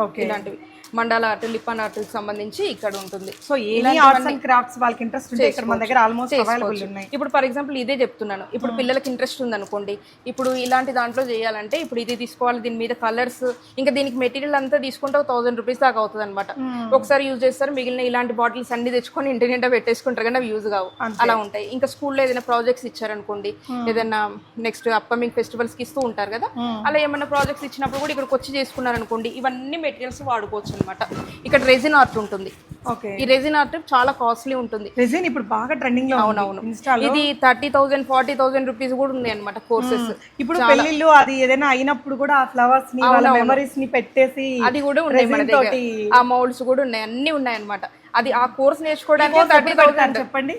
ఓకే. ఇలాంటివి. మండాల ఆర్ట్ లిపాన్ ఆర్ట్ సంబంధించి ఇక్కడ ఉంటుంది. So any arts and crafts వాళ్ళకి ఇంట్రెస్ట్ ఉంటే ఇక్కడ మన దగ్గర ఆల్మోస్ట్ అవైలబుల్ ఉన్నాయి. ఇప్పుడు ఫర్ ఎగ్జాంపుల్ ఇదే చెప్తున్నాను. ఇప్పుడు పిల్లలకి ఇంట్రెస్ట్ ఉంది అనుకోండి ఇప్పుడు ఇలాంటి దాంట్లో చేయాలంటే ఇప్పుడు ఇది తీసుకోవాలి దీని మీద కలర్స్ ఇంకా దీనికి మెటీరియల్ అంతా తీసుకుంటే ఒక థౌసండ్ రూపీస్ దాకా అవుతుంది అనమాట ఒకసారి యూజ్ చేస్తారు మిగిలిన ఇలాంటి బాటిల్స్ అన్ని తెచ్చుకొని ఇంటి నిండా పెట్టేసుకుంటారు కానీ అవి యూజ్ కావు. అలా ఉంటాయి. ఇంకా స్కూల్లో ఏదైనా ప్రాజెక్ట్స్ ఇచ్చారనుకోండి ఏదైనా నెక్స్ట్ అప్కమింగ్ ఫెస్టివల్స్కి ఇస్తూ ఉంటారు కదా అలా ఏమైనా ప్రాజెక్ట్స్ ఇచ్చినప్పుడు కూడా ఇక్కడికి వచ్చి చేసుకున్నారనుకోండి ఇవన్నీ మెటీరియల్స్ వాడుకోవచ్చు అనమాట ఇక్కడ రెజిన్ ఆర్ట్ ఉంటుంది. ఓకే. ఈ రెజిన్ ఆర్ట్ చాలా కాస్ట్లీ ఉంటుంది. రెజిన్ ఇప్పుడు బాగా ట్రెండింగ్లో అవునవును. ఇది thirty thousand forty thousand rupees కూడా ఉంది అనమాట కోర్సెస్ ఇప్పుడు పెళ్ళిళ్ళు అది ఏదైనా అయినప్పుడు కూడా ఆ ఫ్లవర్స్ని వాళ్ళ మెమరీస్ని పెట్టేసి అది కూడా ఉన్నాయి మన దగ్గర. ఆ మౌల్డ్స్ కూడా ఉన్నాయి. అన్ని ఉన్నాయి అనమాట అది ఆ కోర్స్ నేర్చుకోవడానికి థర్టీ థౌసండ్ చెప్పండి?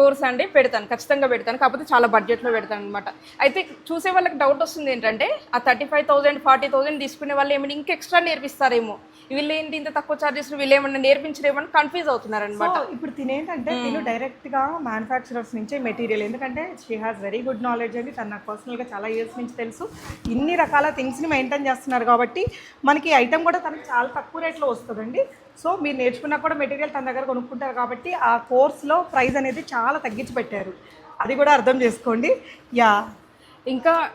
కోర్స్ అండి పెడతాను ఖచ్చితంగా పెడతాను. కాకపోతే చాలా బడ్జెట్లో పెడతాను అనమాట అయితే చూసే వాళ్ళకి డౌట్ వస్తుంది ఏంటంటే ఆ thirty five thousand forty thousand తీసుకునే వాళ్ళు ఏమైనా ఇంకా ఎక్స్ట్రా నేర్పిస్తారేమో. వీళ్ళు ఏంటి ఇంత తక్కువ చార్జెస్ వీళ్ళు ఏమన్నా నేర్పించరేమో అని కన్ఫ్యూజ్ అవుతున్నారు అనమాట ఇప్పుడు తినేంటంటే తిను డైరెక్ట్గా మ్యానుఫాక్చరర్స్ నుంచే మెటీరియల్. ఎందుకంటే she has very good knowledge అండి. తను నాకు పర్సనల్గా చాలా ఇయర్స్ నుంచి తెలుసు. ఇన్ని రకాల థింగ్స్ని మెయింటైన్ చేస్తున్నారు కాబట్టి మనకి ఐటమ్ కూడా తనకి చాలా తక్కువ రేట్లో వస్తుందండి. సో మీరు నేర్చుకున్నా కూడా మెటీరియల్ తన దగ్గర కొనుక్కుంటారు కాబట్టి ఆ కోర్స్లో ప్రైస్ అనేది చాలా తగ్గించి పెట్టారు. అది కూడా అర్థం చేసుకోండి. యా. ఇంకా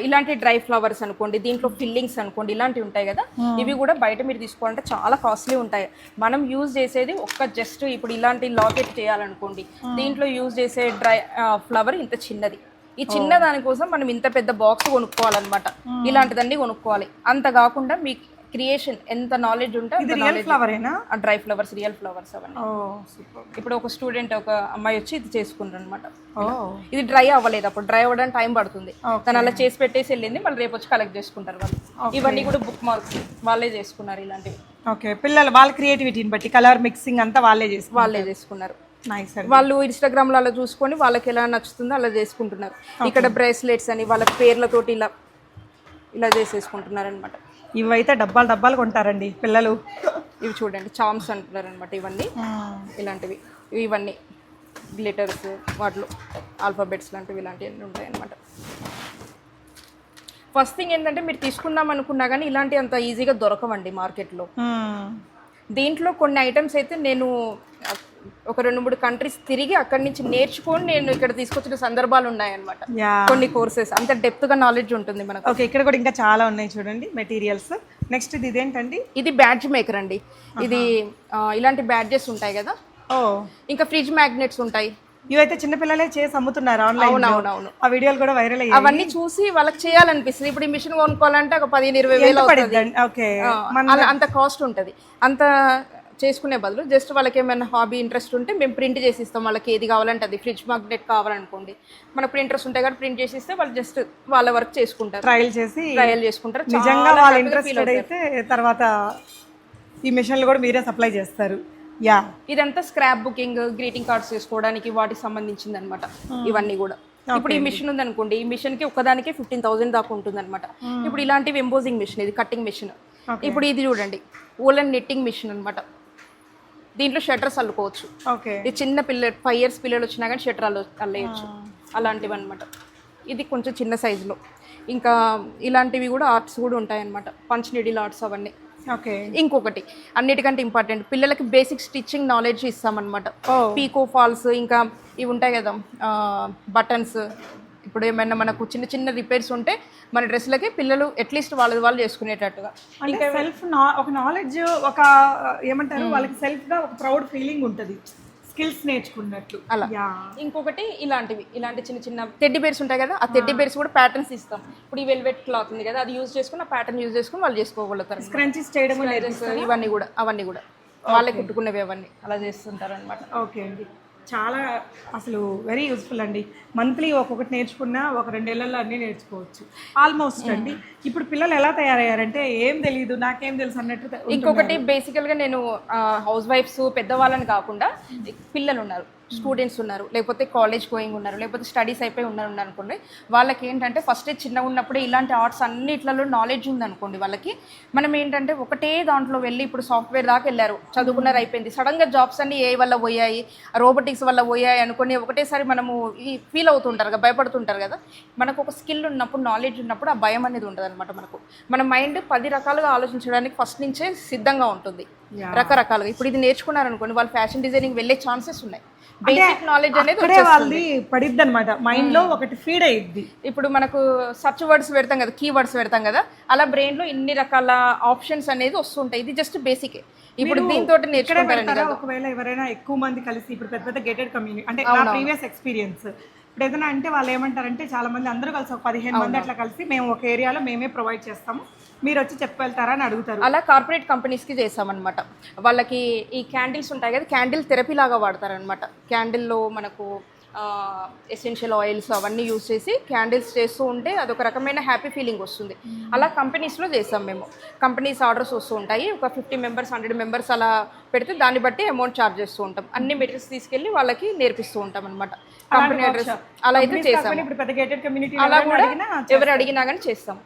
ఇలాంటి డ్రై ఫ్లవర్స్ అనుకోండి దీంట్లో ఫిల్లింగ్స్ అనుకోండి ఇలాంటివి ఉంటాయి కదా? ఇవి కూడా బయట మీరు తీసుకోవాలంటే చాలా కాస్ట్లీ ఉంటాయి. మనం యూజ్ చేసేది ఒక్క జస్ట్ ఇప్పుడు ఇలాంటి లాకెట్ చేయాలనుకోండి దీంట్లో యూజ్ చేసే డ్రై ఫ్లవర్ ఇంత చిన్నది. ఈ చిన్న దానికోసం మనం ఇంత పెద్ద బాక్స్ కొనుక్కోవాలన్నమాట. ఇలాంటిదన్నీ కొనుక్కోవాలి. అంత కాకుండా మీ క్రియేషన్ ఎంత నాలెడ్జ్ ఉంటే ఇది రియల్ ఫ్లవరేనా డ్రై ఫ్లవర్స్ రియల్ ఫ్లవర్స్ అవన్నీ. ఇప్పుడు ఒక స్టూడెంట్ ఒక అమ్మాయి వచ్చి ఇది చేసుకుంటారు అనమాట ఇది డ్రై అవ్వలేదు అప్పుడు డ్రై అవ్వడానికి టైం పడుతుంది. తను అలా చేసి పెట్టేసి వెళ్ళింది మళ్ళీ రేపు వచ్చి కలెక్ట్ చేసుకుంటారు వాళ్ళు. ఇవన్నీ కూడా బుక్ మార్క్స్ వాళ్ళే చేసుకున్నారు ఇలాంటివి. ఓకే. పిల్లలు వాళ్ళ క్రియేటివిటీని బట్టి కలర్ మిక్సింగ్ అంతా వాళ్ళే చేస్తారు వాళ్ళే చేసుకున్నారు. వాళ్ళు ఇన్స్టాగ్రామ్లో అలా చూసుకొని వాళ్ళకి ఎలా నచ్చుతుందో అలా చేసుకుంటున్నారు. ఇక్కడ బ్రేస్లెట్స్ అని వాళ్ళ పేర్లతోటి ఇలా ఇలా చేసేసుకుంటున్నారు అనమాట ఇవైతే డబ్బాలు డబ్బాలు కొంటారండి పిల్లలు. ఇవి చూడండి చామ్స్ అంటున్నారు అనమాట ఇవన్నీ ఇలాంటివి. ఇవన్నీ గ్లిటర్స్ వాటిలో ఆల్ఫాబెట్స్ లాంటివి ఇలాంటివి ఉంటాయి అనమాట ఫస్ట్ థింగ్ ఏంటంటే మీరు తీసుకుందాం అనుకున్నా కానీ ఇలాంటి అంత ఈజీగా దొరకవండి మార్కెట్లో. దీంట్లో కొన్ని ఐటమ్స్ అయితే నేను ఒక రెండు మూడు కంట్రీస్ తిరిగి అక్కడి నుంచి నేర్చుకొని నేను ఇక్కడ తీసుకొచ్చిన సందర్భాలు ఉన్నాయన్నమాట. కొన్ని కోర్సెస్ అంత డెప్త్గా నాలెడ్జ్ ఉంటుంది మనకు. ఓకే ఇక్కడ కూడా ఇంకా చాలా ఉన్నాయి చూడండి మెటీరియల్స్ నెక్స్ట్ ఇది ఇదేంటండి? ఇది బ్యాడ్జ్ మేకర్ అండి. ఇది ఇలాంటి బ్యాడ్జెస్ ఉంటాయి కదా. ఓ. ఇంకా ఫ్రిడ్జ్ మ్యాగ్నెట్స్ ఉంటాయి. ఇవైతే చిన్నపిల్లలే చేసి అమ్ముతున్నారు ఆన్లైన్ అవునవునవును. ఆ వీడియోలు కూడా వైరల్ అయ్యాయి. అవన్నీ చూసి వాళ్ళకి చేయాలనిపిస్తుంది. ఇప్పుడు ఈ మిషన్ కొనుక్కోవాలంటే ఒక పదిహేను ఇరవై వేలు అంత కాస్ట్ ఉంటుంది. అంత చేసుకునే బదులు జస్ట్ వాళ్ళకి ఏమైనా హాబీ ఇంట్రెస్ట్ ఉంటే మేము ప్రింట్ చేసి ఇస్తాం వాళ్ళకి ఏది కావాలంటే అది. ఫ్రిడ్జ్ మ్యాగ్నెట్ కావాలనుకోండి. మన ప్రింటర్స్ ఉంటాయి కాబట్టి ప్రింట్ చేసి ఇస్తే వాళ్ళు జస్ట్ వాళ్ళ వర్క్ చేసుకుంటారు. ట్రయల్ చేసి ట్రయల్ చేసుకుంటారు. నిజంగా వాళ్ళు ఇంట్రెస్టెడ్ అయితే తర్వాత ఈ మిషన్లు కూడా మీరే సప్లై చేస్తారు. యా ఇదంతా స్క్రాప్ బుకింగ్ గ్రీటింగ్ కార్డ్స్ చేసుకోవడానికి వాటికి సంబంధించింది అనమాట ఇవన్నీ కూడా. ఇప్పుడు ఈ మిషన్ ఉంది అనుకోండి ఈ మిషన్కి ఒక్కదానికి ఫిఫ్టీన్ థౌసండ్ దాకా ఉంటుంది అనమాట ఇప్పుడు ఇలాంటివి ఎంబోజింగ్ మిషన్ ఇది కట్టింగ్ మిషన్ ఇప్పుడు ఇది చూడండి ఊలన్ నెట్టింగ్ మిషన్ అనమాట దీంట్లో షట్టర్స్ అల్లుకోవచ్చు. ఓకే. ఇది చిన్న పిల్ల ఫైవ్ ఇయర్స్ పిల్లలు వచ్చినా కానీ షట్టర్ అల్లు అల్లేయచ్చు. అలాంటివి అనమాట ఇది కొంచెం చిన్న సైజులో ఇంకా ఇలాంటివి కూడా ఆర్ట్స్ కూడా ఉంటాయన్నమాట. పంచ్ నీడిల్ ఆర్ట్స్ అవన్నీ. ఓకే. ఇంకొకటి అన్నిటికంటే ఇంపార్టెంట్ పిల్లలకి బేసిక్ స్టిచ్చింగ్ నాలెడ్జ్ ఇస్తామన్నమాట. పీకో ఫాల్స్ ఇంకా ఇవి ఉంటాయి కదా బటన్స్ ఇప్పుడు ఏమైనా మనకు చిన్న చిన్న రిపేర్స్ ఉంటే మన డ్రెస్లకి పిల్లలు అట్లీస్ట్ వాళ్ళది వాళ్ళు చేసుకునేటట్టుగా. అంటే సెల్ఫ్ ఒక నాలెడ్జ్ ఒక ఏమంటారు వాళ్ళకి సెల్ఫ్గా ఒక ప్రౌడ్ ఫీలింగ్ ఉంటది. స్కిల్స్ నేర్చుకున్నట్లు. అలా. ఇంకొకటి ఇలాంటివి ఇలాంటి చిన్న చిన్న టెడ్డి బేర్స్ ఉంటాయి కదా ఆ టెడ్డి బేర్స్ కూడా ప్యాటర్న్స్ ఇస్తాం. ఇప్పుడు ఈ వెల్వెట్ క్లాత్ ఉంది కదా అది యూజ్ చేసుకుని ఆ ప్యాటర్న్ యూజ్ చేసుకుని వాళ్ళు చేసుకోగలుగుతారు క్రంచెస్ చేయడం ఇవన్నీ కూడా అవన్నీ కూడా. వాళ్ళే కుట్టుకునేవి అవన్నీ. అలా చేస్తుంటారు అనమాట ఓకే అండి. చాలా అసలు వెరీ యూస్ఫుల్ అండి. మంత్లీ ఒక్కొక్కటి నేర్చుకున్నా ఒక రెండేళ్ళలో అన్నీ నేర్చుకోవచ్చు. ఆల్మోస్ట్ అండి. ఇప్పుడు పిల్లలు ఎలా తయారయ్యారంటే ఏం తెలియదు నాకేం తెలుసు అన్నట్టు ఇంకొకటి బేసికల్గా నేను హౌస్ వైఫ్స్ పెద్దవాళ్ళని కాకుండా పిల్లలు ఉన్నారు స్టూడెంట్స్ ఉన్నారు లేకపోతే కాలేజ్ గోయింగ్ ఉన్నారు లేకపోతే స్టడీస్ అయిపోయి ఉన్నారు అనుకోండి వాళ్ళకి ఏంటంటే ఫస్ట్ చిన్నగా ఉన్నప్పుడే ఇలాంటి ఆర్ట్స్ అన్నిట్లలో నాలెడ్జ్ ఉందనుకోండి వాళ్ళకి. మనం ఏంటంటే ఒకటే దాంట్లో వెళ్ళి ఇప్పుడు సాఫ్ట్వేర్ దాకా వెళ్ళారు చదువుకున్నారు అయిపోయింది. సడన్గా జాబ్స్ అన్ని ఏ వల్ల పోయాయి రోబోటిక్స్ వల్ల పోయాయి అనుకొని ఒకటేసారి మనము ఈ ఫీల్ అవుతుంటారు కదా భయపడుతుంటారు కదా. మనకు ఒక స్కిల్ ఉన్నప్పుడు నాలెడ్జ్ ఉన్నప్పుడు ఆ భయం అనేది ఉంటుంది అనమాట మనకు. మన మైండ్ పది రకాలుగా ఆలోచించడానికి ఫస్ట్ నుంచే సిద్ధంగా ఉంటుంది. రకరకాలుగా. ఇప్పుడు ఇది నేర్చుకున్నారు అనుకోండి వాళ్ళు ఫ్యాషన్ డిజైనింగ్ వెళ్ళే ఛాన్సెస్ ఉన్నాయి. బేసిక్ నాలెడ్జ్ అనేది అక్కడే వాళ్ళది పడిద్ది అనమాట మైండ్లో ఒకటి ఫీడ్ అయ్యిద్ది ఇప్పుడు మనకు సర్చ్ వర్డ్స్ పెడతాం కదా కీ వర్డ్స్ పెడతాం కదా అలా బ్రెయిన్లో ఇన్ని రకాల ఆప్షన్స్ అనేది వస్తుంటాయి. ఇది జస్ట్ బేసిక్ ఇప్పుడు దీంతో పెడతారా? ఒకవేళ ఎవరైనా ఎక్కువ మంది కలిసి ఇప్పుడు పెద్ద పెద్ద గేటెడ్ కమ్యూనిటీ అంటే నా ప్రీవియస్ ఎక్స్పీరియన్స్ ఇప్పుడు ఏదైనా అంటే వాళ్ళు ఏమంటారంటే చాలా మంది అందరూ కలిసి ఒక పదిహేను మంది అట్లా కలిసి మేము ఒక ఏరియాలో మేమే ప్రొవైడ్ చేస్తాము. మీరు వచ్చి చెప్పి వెళ్తారా అని అడుగుతారు. అలా కార్పొరేట్ కంపెనీస్కి చేసామన్నమాట వాళ్ళకి ఈ క్యాండిల్స్ ఉంటాయి కదా క్యాండిల్ థెరపీ లాగా వాడతారనమాట క్యాండిల్లో మనకు ఎసెన్షియల్ ఆయిల్స్ అవన్నీ యూస్ చేసి క్యాండిల్స్ చేస్తూ ఉంటే అదొక రకమైన హ్యాపీ ఫీలింగ్ వస్తుంది. అలా కంపెనీస్లో చేసాం మేము. కంపెనీస్ ఆర్డర్స్ వస్తూ ఉంటాయి. ఒక ఫిఫ్టీ మెంబర్స్ హండ్రెడ్ మెంబర్స్ అలా పెడితే దాన్ని బట్టి అమౌంట్ చార్జ్ చేస్తూ ఉంటాం. అన్ని మెటీరియల్స్ తీసుకెళ్ళి వాళ్ళకి నేర్పిస్తూ ఉంటాం అనమాట కంపెనీ అడ్రస్ అలా అయితే చేసాం ఇప్పుడు పెద్ద గేటెడ్ కమ్యూనిటీ అలా కూడా ఎవరు అడిగినా కానీ చేస్తాం.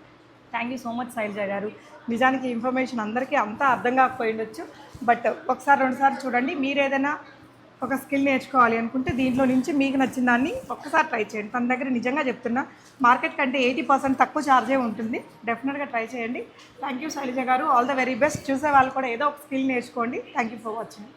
Thank you so much Shailaja గారు. నిజానికి ఇన్ఫర్మేషన్ అందరికీ అంతా అర్థం కాకపోయి ఉండొచ్చు. బట్ ఒకసారి రెండుసార్లు చూడండి. మీరు ఏదైనా ఒక స్కిల్ నేర్చుకోవాలి అనుకుంటే దీంట్లో నుంచి మీకు నచ్చిన దాన్ని ఒక్కసారి ట్రై చేయండి. తన దగ్గర నిజంగా చెప్తున్నా మార్కెట్ కంటే ఎయిటీ పర్సెంట్ తక్కువ ఛార్జే ఉంటుంది. డెఫినెట్గా ట్రై చేయండి. థ్యాంక్ యూ శైలజ గారు. ఆల్ ద వెరీ బెస్ట్ చూసే వాళ్ళు కూడా ఏదో ఒక స్కిల్ నేర్చుకోండి. Thank you for watching